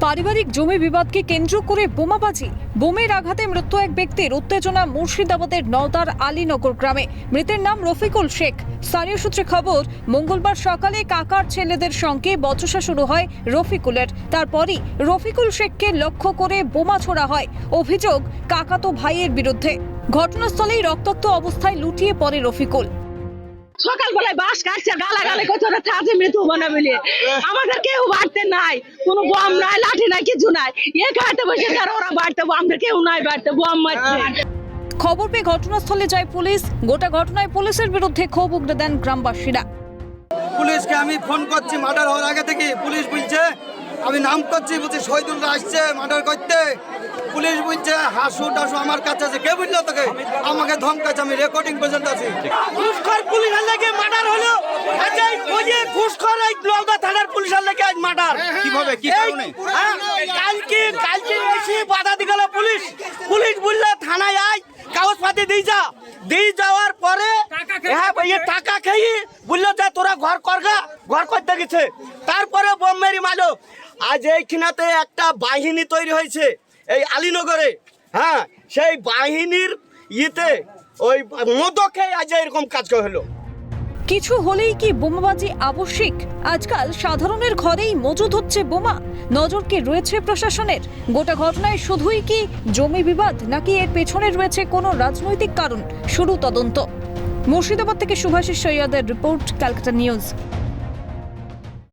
পারিবারিক জমি বিবাদকে কেন্দ্র করে বোমাবাজি। বোমের আঘাতে মৃত্যু এক ব্যক্তির উত্তেজনা মুর্শিদাবাদের নওদার আলীনগর গ্রামে। মৃতের নাম রফিকুল শেখ। স্থানীয় সূত্রে খবর, মঙ্গলবার সকালে কাকার ছেলেদের সঙ্গে বচসা শুরু হয় রফিকুলের। তারপরই রফিকুল শেখকে লক্ষ্য করে বোমা ছোড়া হয়। অভিযোগ, কাকাতো ভাইয়ের বিরুদ্ধে। ঘটনাস্থলেই রক্তাক্ত অবস্থায় লুটিয়ে পড়ে রফিকুল। সকালবেলায় বাস কাটছে ওরা থাকছে মৃত্যু বনে বলে আমাদের কেউ বাড়তে নাই কোনো বম নাই লাঠি নাই কিছু নাই। এ খাইতে বসে যারা ওরা বাড়তে আমাদের কেউ নাই বাড়তে বম মারছে। খবর পেয়ে ঘটনাস্থলে যায় পুলিশ। গোটা ঘটনায় পুলিশের বিরুদ্ধে ক্ষোভ উগড়ে দেন গ্রামবাসীরা। পুলিশকে আমি ফোন করছি মার্ডার হওয়ার আগে থেকে পুলিশ বলছে আমি নাম করছি বলছি শহীদুল্লাহ আসছে মার্ডার করতে। পুলিশ বলছে হাসু টাসু আমার কাছে আছে। কে বুঝলো তোকে? আমাকে ধমকাচ্ছে আমি রেকর্ডিং পর্যন্ত আছি। ঘুষখোর পুলিশের লেগে মার্ডার হলো। আচ্ছা ওই যে ঘুষখোর এই নওদা থানার পুলিশের লেগে আজ মার্ডার। কীভাবে? কি কারণে? কালকে কালকে এসে বাধা দিগেল পুলিশ। পুলিশ বলল থানায় আয় কাগজপাতি দিয়ে যা। দিয়ে যাওয়ার পরে হ্যাঁ টাকা খেয়ে বলল যে তোরা ঘর করগা ঘর করতে গেছে। তারপরে বোম মেরি মারলো। আজ এইখানাতে একটা বাহিনী তৈরি হয়েছে, এই আলীনগরে। হ্যাঁ সেই বাহিনীর ইতে ওই মদকে আজ এরকম কাজ হলো। কিছু হলেই কি বোমাবাজি আবশ্যিক? আজকাল সাধারণের ঘরেই মজুদ হচ্ছে বোমা। নজর কি রয়েছে প্রশাসনের। গোটা ঘটনায় শুধুই কি জমি বিবাদ, নাকি এর পেছনে রয়েছে কোনো রাজনৈতিক কারণ? শুরু তদন্ত। মুর্শিদাবাদ থেকে সুভাষিস সৈয়দের রিপোর্ট, ক্যালকাটা নিউজ।